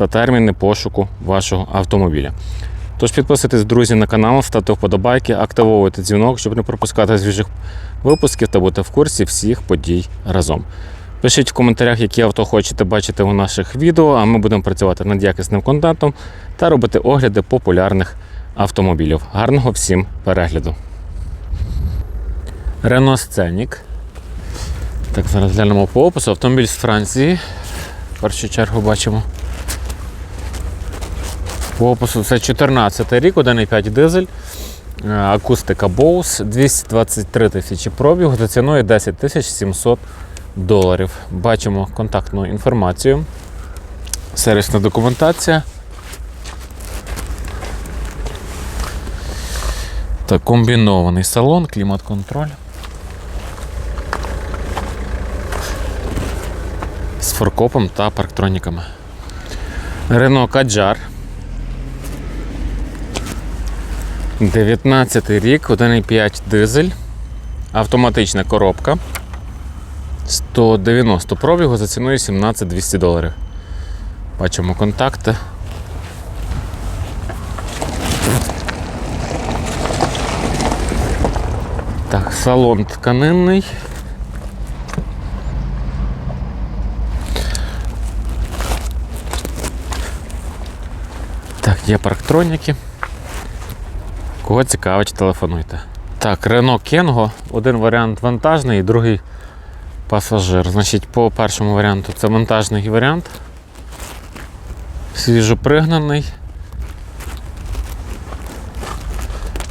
та терміни пошуку вашого автомобіля. Тож підписуйтесь, друзі, на канал, ставте вподобайки, активовуйте дзвінок, щоб не пропускати свіжих випусків та бути в курсі всіх подій разом. Пишіть в коментарях, які авто хочете бачити у наших відео, а ми будемо працювати над якісним контентом та робити огляди популярних автомобілів. Гарного всім перегляду! Renault Scenic. Так, зараз глянемо по опису. Автомобіль з Франції. В першу чергу бачимо. По опису це 14 рік, 1,5 дизель. Е, Акустика Bose, 223 тисячі пробігу за ціною 10 тисяч 700 доларів. Бачимо контактну інформацію. Сервісна документація. Так, комбінований салон, клімат-контроль. З форкопом та парктроніками. Renault Kadjar. 19 рік, 1,5 дизель, автоматична коробка. 190 пробігу за ціною 17 200 доларів. Бачимо контакти. Так, салон тканинний. Так, є парктроніки. Кого цікавить, телефонуйте. Так, Renault Kengo. Один варіант вантажний, другий пасажир. Значить, по першому варіанту це вантажний варіант. Свіжопригнаний.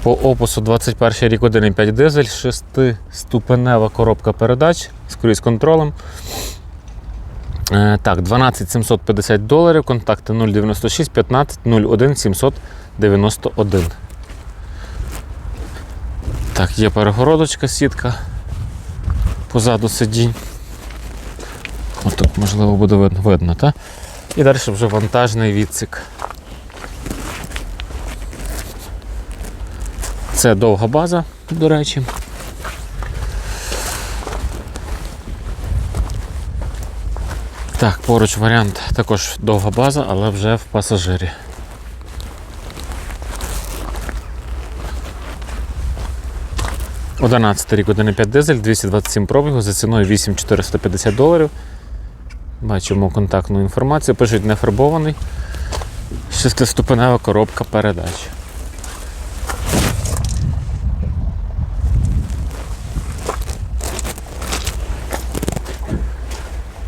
По опису 21 рік 1,5 дизель, 6-ступенева коробка передач з круїз-контролем. Е, Так, 12 750 доларів, контакти 096 15 01 791. Так, є перегородочка, сітка позаду сидінь. Ось тут можливо буде видно, видно так? І далі вже вантажний відсік. Це довга база, до речі. Так, поруч варіант також довга база, але вже в пасажирі. Одинадцятий рік 1,5 дизель, 227 пробігу за ціною 8450 доларів. Бачимо контактну інформацію, пишуть не фарбований. Шестиступенева коробка передач.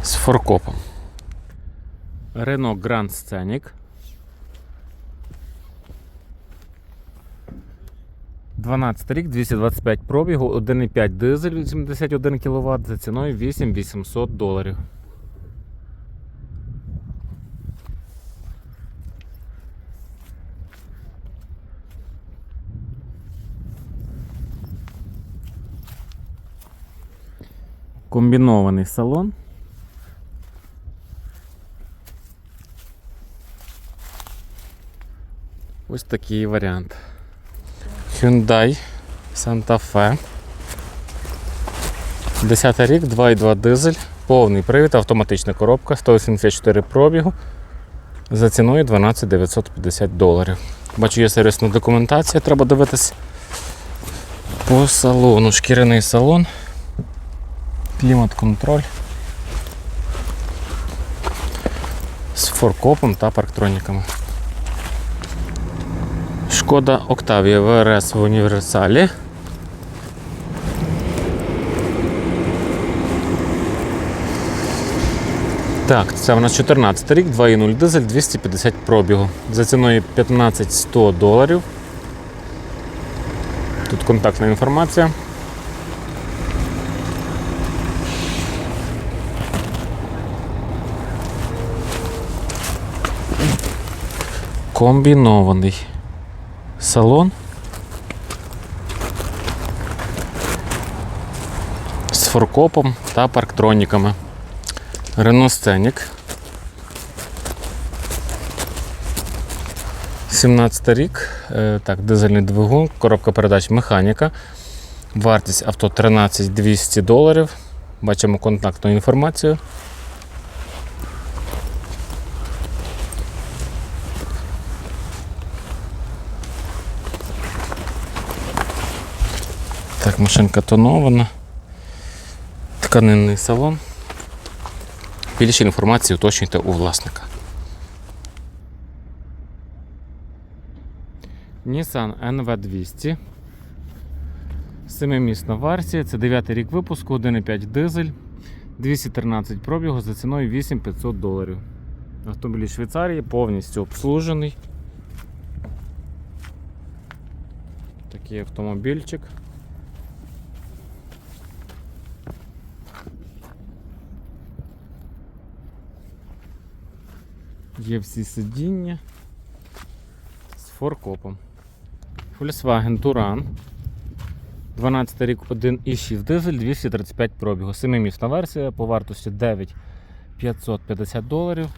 З форкопом. Renault Grand Scenic. 12 рік, 225 пробігу, 1,5 дизель 81 кВт за ціною 8800 доларів. Комбінований салон. Ось такий варіант. Hyundai Santa Fe. 10 рік, 2,2 дизель, повний привід, автоматична коробка, 184 пробігу. За ціною 12 950 доларів. Бачу, є сервісна документація, треба дивитись по салону. Шкіряний салон, клімат-контроль з форкопом та парктроніками. Шкода Октавія ВРС в універсалі. Так, це в нас 14 рік, 2.0 дизель 250 пробігу. За ціною 15-100 доларів. Тут контактна інформація. Комбінований салон. З форкопом та парктроніками. Renault Scenic. 17 рік. Е, Так, дизельний двигун, коробка передач механіка. Вартість авто 13 200 доларів. Бачимо контактну інформацію. Машинка тонована. Тканинний салон. Більше інформації уточнюйте у власника. Nissan NV200. Семимісна версія. Це 9 рік випуску, 1,5 дизель, 213 пробігу за ціною 8500 доларів. Автомобіль Швейцарії повністю обслужений. Такий автомобільчик. Є всі сидіння з форкопом. Volkswagen Touran. 12 рік 1,6 дизель, 235 пробігу. Семимісна версія по вартості 9550 доларів.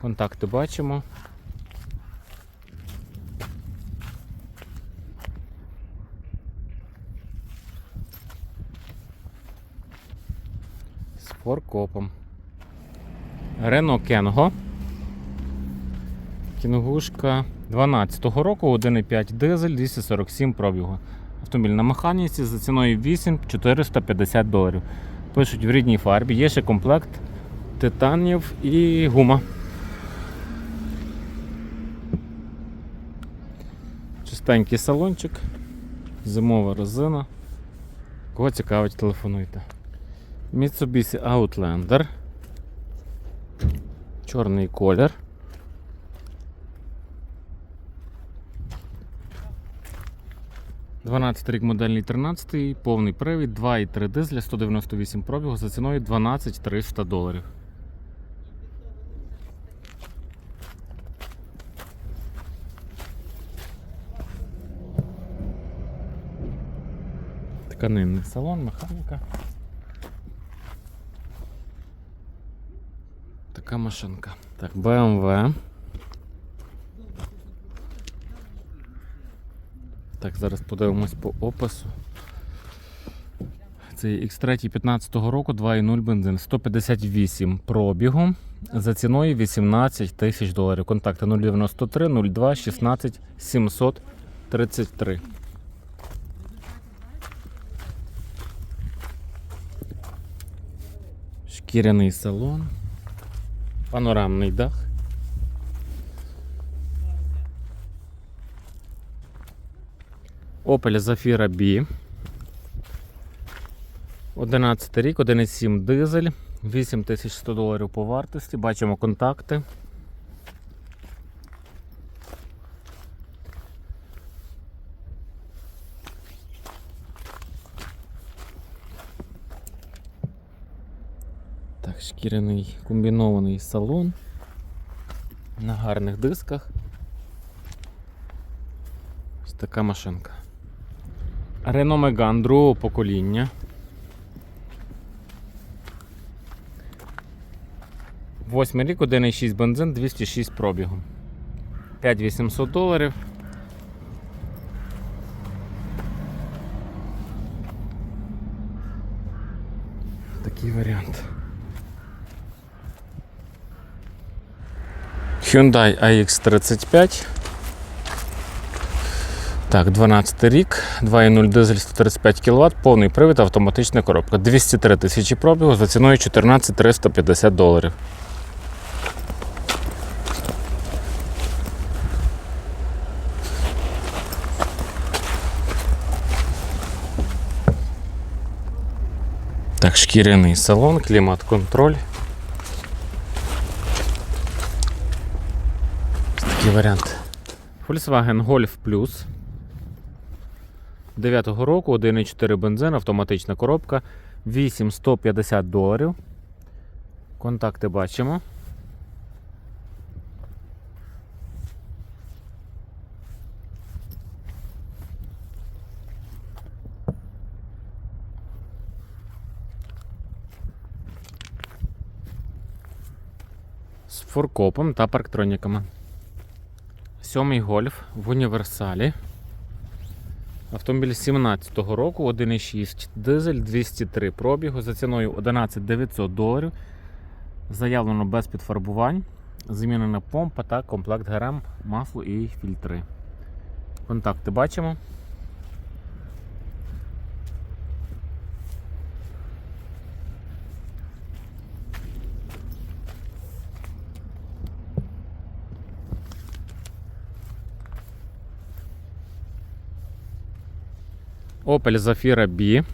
Контакти бачимо. З форкопом. Renault Kengo. Кінгушка 12-го року, 1,5 дизель, 247 пробігу. Автомобіль на механіці за ціною 8 450 доларів. Пишуть в рідній фарбі, є ще комплект титанів і гума. Чистенький салончик, зимова резина. Кого цікавить, телефонуйте. Mitsubishi Outlander. Чорний колір. Дванадцятий рік модельний 13, повний привід, 2,3 дизеля, 198 пробігу за ціною 12 300 доларів. Тканинний салон, механіка. Така машинка. Так, BMW. Так, зараз подивимось по опису. Це X3 15 го року 2.0 бензин, 158 пробігу за ціною 18 тисяч доларів. Контакти 093 02 16 733. Шкіряний салон. Панорамний дах. Opel Zafira B. 11 рік, 1,7 дизель, 8100 доларів по вартості. Бачимо контакти. Так, шкіряний комбінований салон на гарних дисках. Ось така машинка. Renault Megane другого покоління. Восьмий рік, 1,6 бензин, 206 пробігу. 5800 доларів. Такий варіант. Hyundai AX35. Так, 12 рік, 2.0 дизель 135 кВт, повний привід, автоматична коробка. 203 тисячі пробігу за ціною 14 350 доларів. Так, шкіряний салон, клімат-контроль. Варіант. Volkswagen Golf Plus. 9-го року 1,4 бензин, автоматична коробка, 8150 доларів. Контакти бачимо. З форкопом та парктроніками. Сьомий гольф в універсалі. Автомобіль 17-го року, 1,6 дизель, 203 пробігу за ціною 11 900 доларів. Заявлено без підфарбувань. Замінена помпа та комплект ГРМ, масло і фільтри. Контакти бачимо. Opel Zafira B.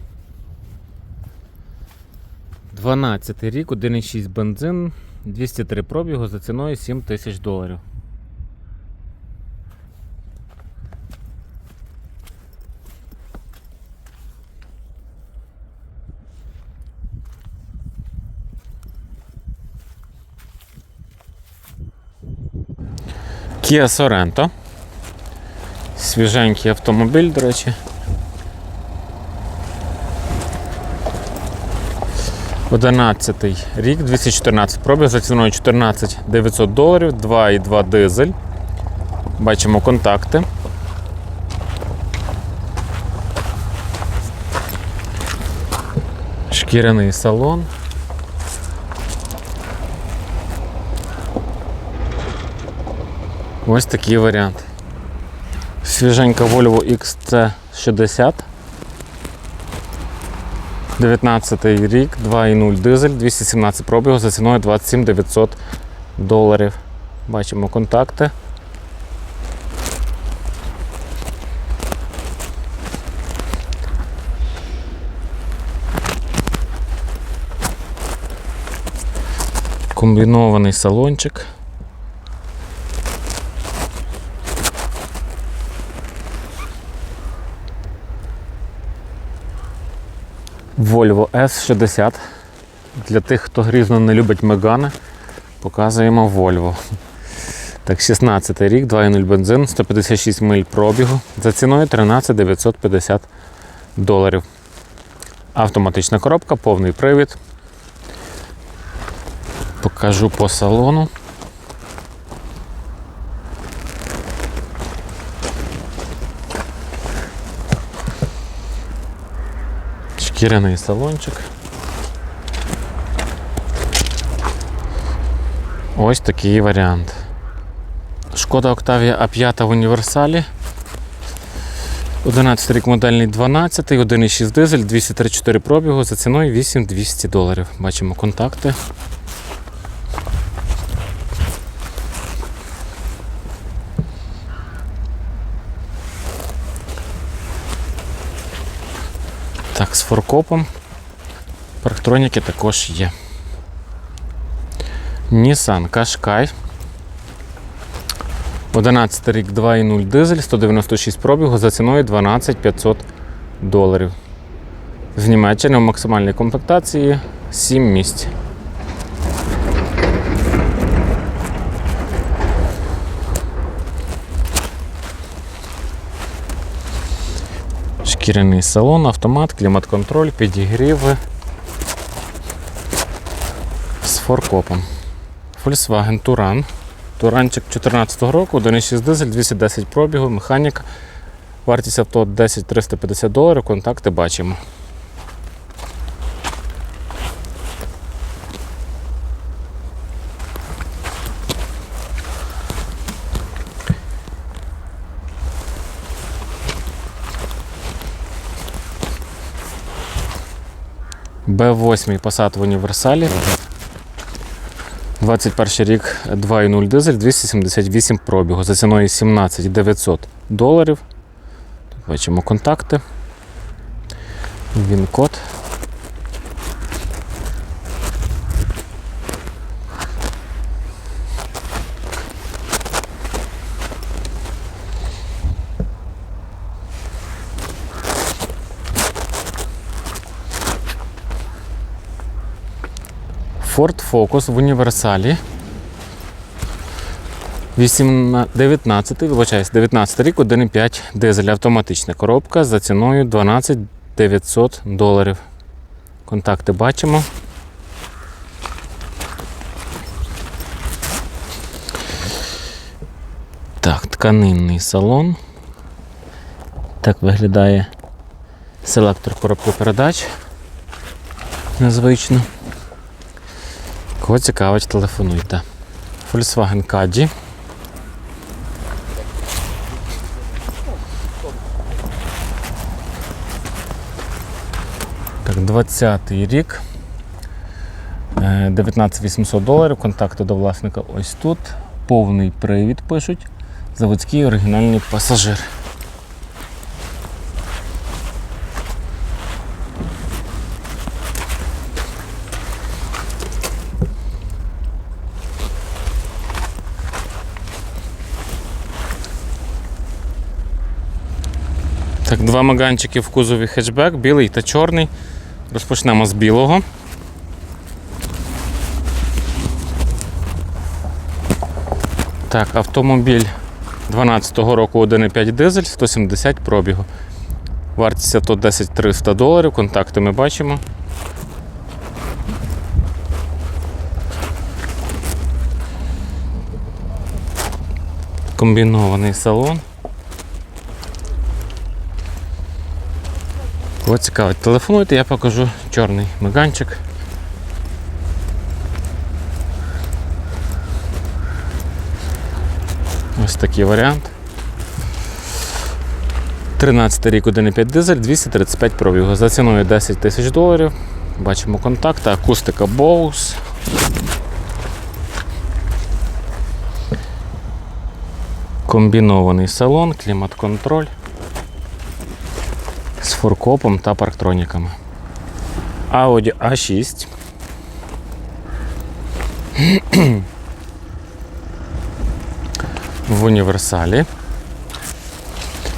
12 рік, 1,6 бензин, 203 пробігу за ціною 7 тисяч доларів. Kia Sorento. Свіженький автомобіль, до речі. 11 рік, 214 пробіг за ціною 14 900 доларів, 2,2 дизель. Бачимо контакти. Шкіряний салон. Ось такий варіант. Свіженька Volvo XC60. 19 рік, 2,0 дизель, 217 пробігу за ціною 27 900 доларів. Бачимо контакти. Комбінований салончик. Volvo S60. Для тих, хто грізно не любить Мегани, показуємо Volvo. Так, 16 рік, 2,0 бензин, 156 миль пробігу. За ціною 13 950 доларів. Автоматична коробка, повний привід. Покажу по салону. Шкіряний салончик. Ось такий варіант. Шкода Octavia A5 в універсалі. 11 рік модельний 12, 1,6 дизель, 234 пробігу за ціною 8200 доларів. Бачимо контакти. Так, з форкопом. Парктроніки також є. Nissan Qashqai. 11 рік 2,0 дизель, 196 пробігу за ціною 12 500 доларів. З Німеччини в максимальній комплектації 7 місць. Шкіряний салон, автомат, клімат-контроль, підігріви з форкопом. Volkswagen Touran. Туранчик 2014 року, 1,6 дизель, 210 пробігу, механіка. Вартість авто 10 350 доларів, контакти бачимо. Б8 Passat в універсалі. 21 рік 2,0 дизель, 278 пробігу. За ціною 17 900 доларів. Тут бачимо контакти. Він код. Ford Focus в універсалі. 18, 19, вибачаюсь, 19 рік, 1,5 дизель, автоматична коробка за ціною 12 900 доларів. Контакти бачимо. Так, тканинний салон. Так виглядає селектор коробки передач. Незвично. Кого цікавить, телефонуйте. Volkswagen Caddy. Так, 20-й рік. Е, 19 800 доларів. Контакти до власника ось тут. Повний привід пишуть. Заводський оригінальний пасажир. Так, два маганчики в кузові хетчбек, білий та чорний. Розпочнемо з білого. Так, автомобіль 12-го року 1,5 дизель, 170 пробігу. Вартість авто 10 300 доларів. Контакти ми бачимо. Комбінований салон. Кого цікавить, телефонуйте, я покажу чорний меганчик. Ось такий варіант. 13 рік 1,5 дизель, 235 пробігу. За ціною 10 тисяч доларів. Бачимо контакти, акустика Bose. Комбінований салон, клімат-контроль з форкопом та парктроніками. Audi A6. В універсалі.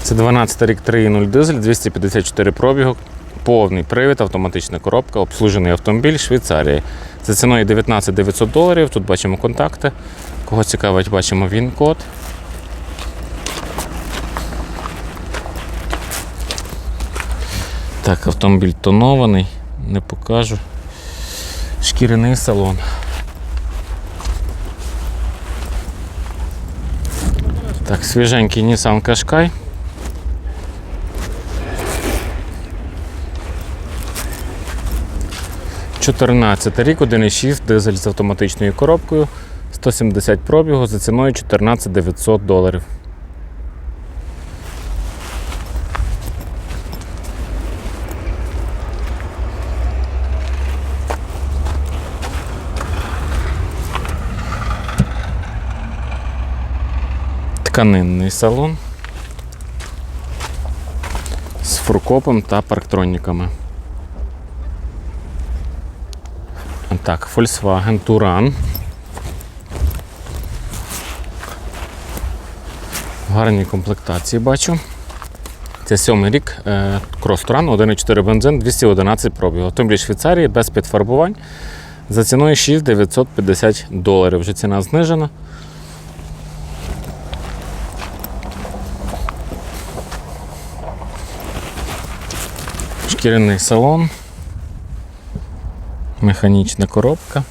Це 12 рік 3.0 дизель, 254 пробігу, повний привід, автоматична коробка, обслужений автомобіль Швейцарії. За ціною 19 900 доларів. Тут бачимо контакти. Кого цікавить, бачимо він-код. Так, автомобіль тонований, не покажу. Шкіряний салон. Так, свіженький Nissan Qashqai. Чотирнадцятий рік, 1,6 дизель з автоматичною коробкою, 170 пробігу за ціною 14 900 доларів. Тканинний салон з фуркопом та парктроніками. Так, Volkswagen. В гарній комплектації бачу. Це сьомий рік е, Cross Touran, 1,4 бензин, 211 пробігу. Автомобіль Швейцарії без підфарбувань. За ціною 6950 доларів. Вже ціна знижена. Шкіряний салон, механічна коробка.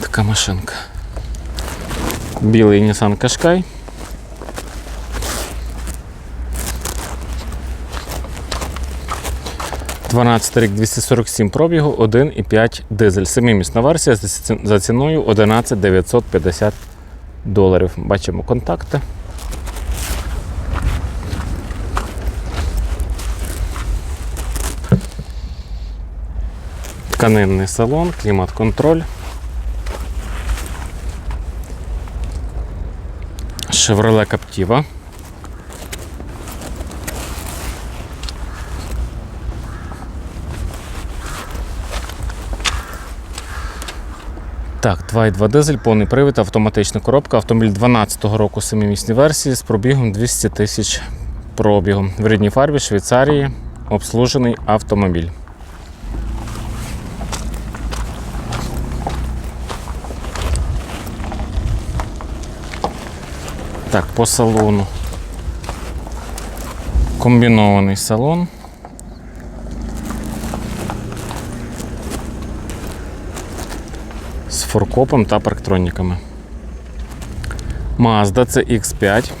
Така машинка. Білий Nissan Qashqai. Дванадцятий рік 247 пробігу, 1,5 дизель. Семимісна версія за ціною 11 950 доларів. Бачимо контакти. Тканинний салон, клімат-контроль. Chevrolet Captiva. Так, 2,2 дизель, повний привід, автоматична коробка. Автомобіль 12-го року 7-місні версії з пробігом 200 тисяч пробігом. В рідній фарбі Швейцарії обслужений автомобіль. Так, по салону. Комбінований салон. З форкопом та парктроніками. Mazda CX5.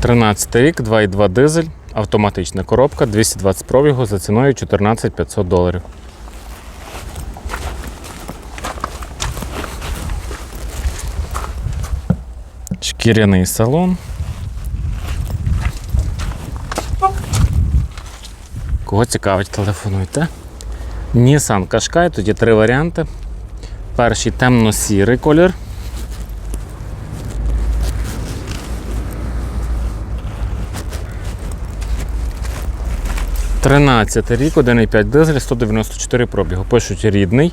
Тринадцятий рік, 2,2 дизель, автоматична коробка, 220 пробігу за ціною 14 500 доларів. Шкіряний салон. Кого цікавить, телефонуйте. Nissan Qashqai, тут є три варіанти. Перший темно-сірий колір. Тринадцятий рік, 1,5 дизель, 194 пробігу. Пишуть рідний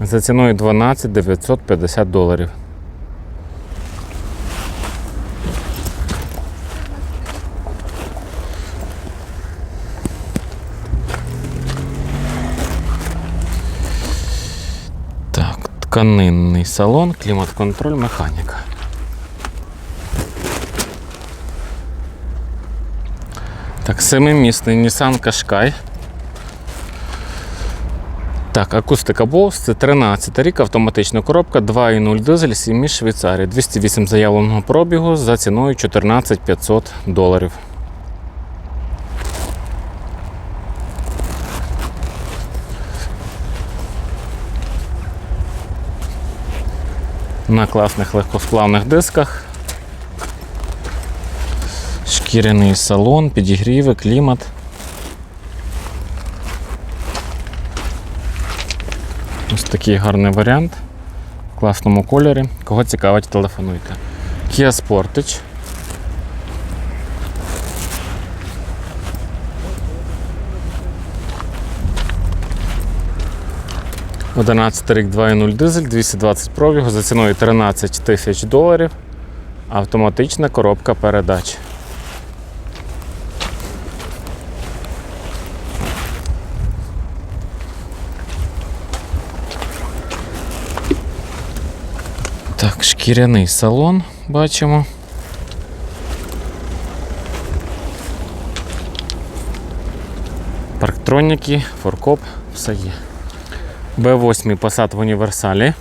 за ціною 12 950 доларів. Так, тканинний салон, клімат-контроль, механіка. Так, семимісний Nissan Qashqai. Так, акустика Bose, це 13 рік, автоматична коробка, 2,0 дизель, 7 між Швейцарії. 208 заявленого пробігу за ціною 14 500 доларів. На класних легкосплавних дисках. Шкіряний салон, підігріви, клімат. Ось такий гарний варіант в класному кольорі. Кого цікавить, телефонуйте. Kia Sportage. Одинадцятий рік 2.0 дизель, 220 пробігу за ціною 13 тисяч доларів. Автоматична коробка передач. Так, шкіряний салон бачимо. Парктроніки, форкоп, все є. Б8 Passat в універсалі.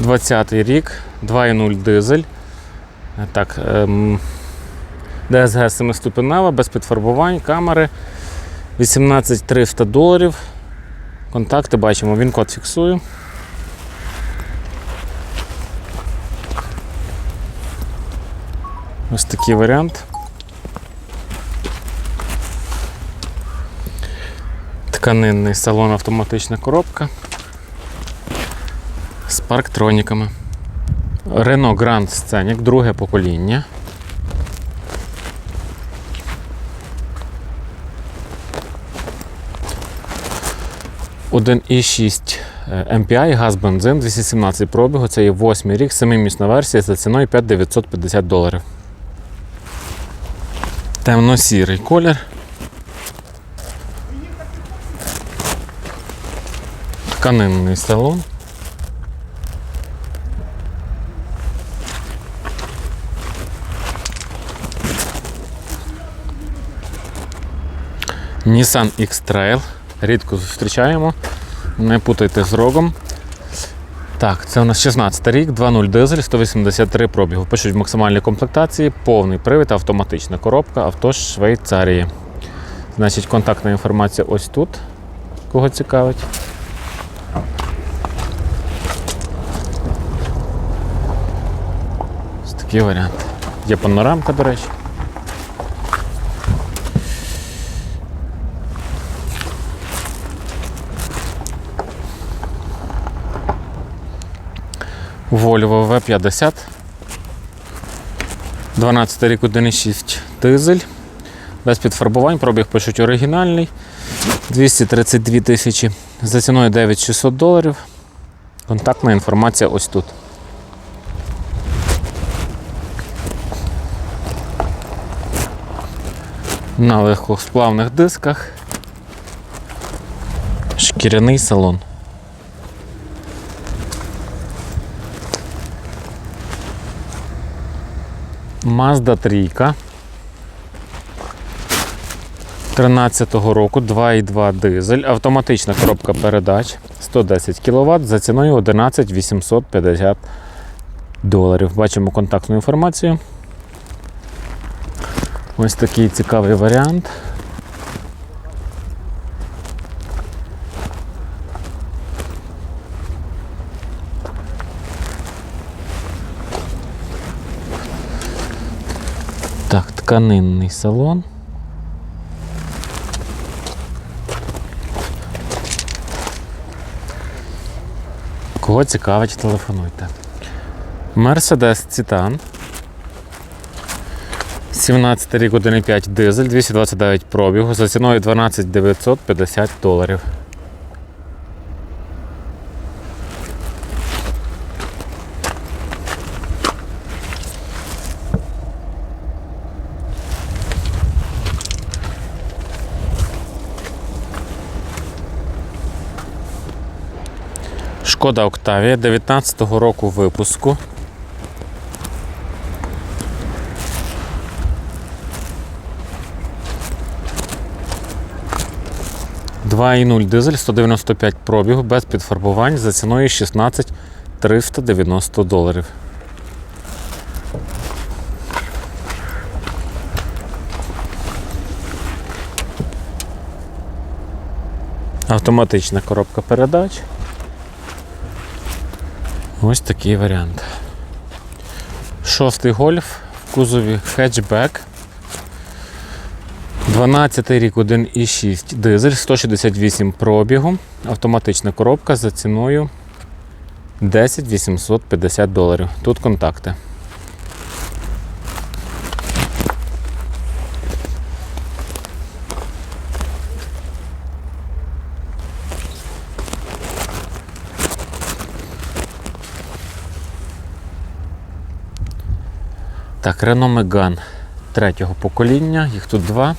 Двадцятий рік, 2.0 дизель. Так, ем, DSG 7-ступенева, без підфарбувань, камери. 18 300 доларів. Контакти бачимо, він код фіксую. Ось такий варіант. Тканинний салон автоматична коробка з парктроніками. Renault Grand Scenic, друге покоління. Один і 6 MPI, газ бензин, 217 пробігу, це є 8 рік, 7-місна версія за ціною 5950 доларів. Темно-сірий колір. Тканинний салон. Nissan X-Trail. Рідко зустрічаємо. Не путайте з рогом. Так, це у нас 16 рік, 2.0 дизель, 183 пробігу. Пишуть в максимальній комплектації, повний привід, автоматична коробка, авто Швейцарії. Значить, контактна інформація ось тут. Кого цікавить. Ось такий варіант. Є панорамка, до речі. Volvo V50. 12 рік 1,6 дизель. Без підфарбувань, пробіг пишуть оригінальний. 232 тисячі. За ціною 9600 доларів. Контактна інформація ось тут. На легкосплавних дисках. Шкіряний салон. Mazda 3. 13-го року 2,2 дизель, автоматична коробка передач 110 кВт за ціною 11 850 доларів. Бачимо контактну інформацію. Ось такий цікавий варіант. Так, тканинний салон. Кого цікавить, телефонуйте. Mercedes Titan. 17 рік 1,5 дизель, 229 пробігу за ціною 12 950 доларів. Шкода Октавія 19-го року випуску. Два дизель 195 пробігу без підфарбувань за ціною 16 390 доларів. Автоматична коробка передач. Ось такий варіант. Шостий гольф в кузові хетчбек. 12 рік 1,6 дизель, 168 пробігу. Автоматична коробка за ціною 10 850 доларів. Тут контакти. Так, Renault Megane третього покоління, їх тут два.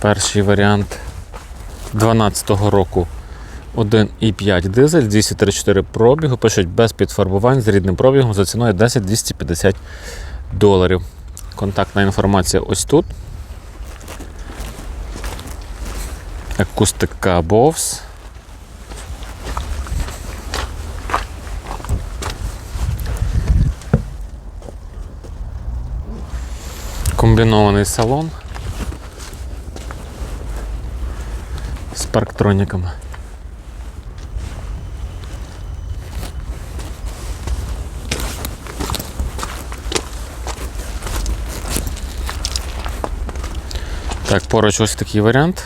Перший варіант 12-го року 1,5 дизель, 234 пробігу, пишуть без підфарбувань з рідним пробігом за ціною 10 250 доларів. Контактна інформація ось тут. Акустика Bose. Комбінований салон з парктроніками. Так, поруч ось такий варіант.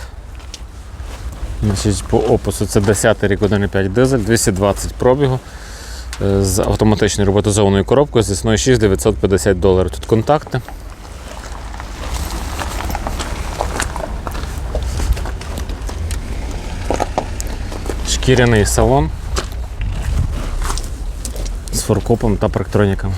По опису це 10 рік 1,5 дизель, 220 пробігу е, з автоматичною роботизованою коробкою з ціною 6950 доларів. Тут контакти. Шкіряний салон з форкопом та парктроніками.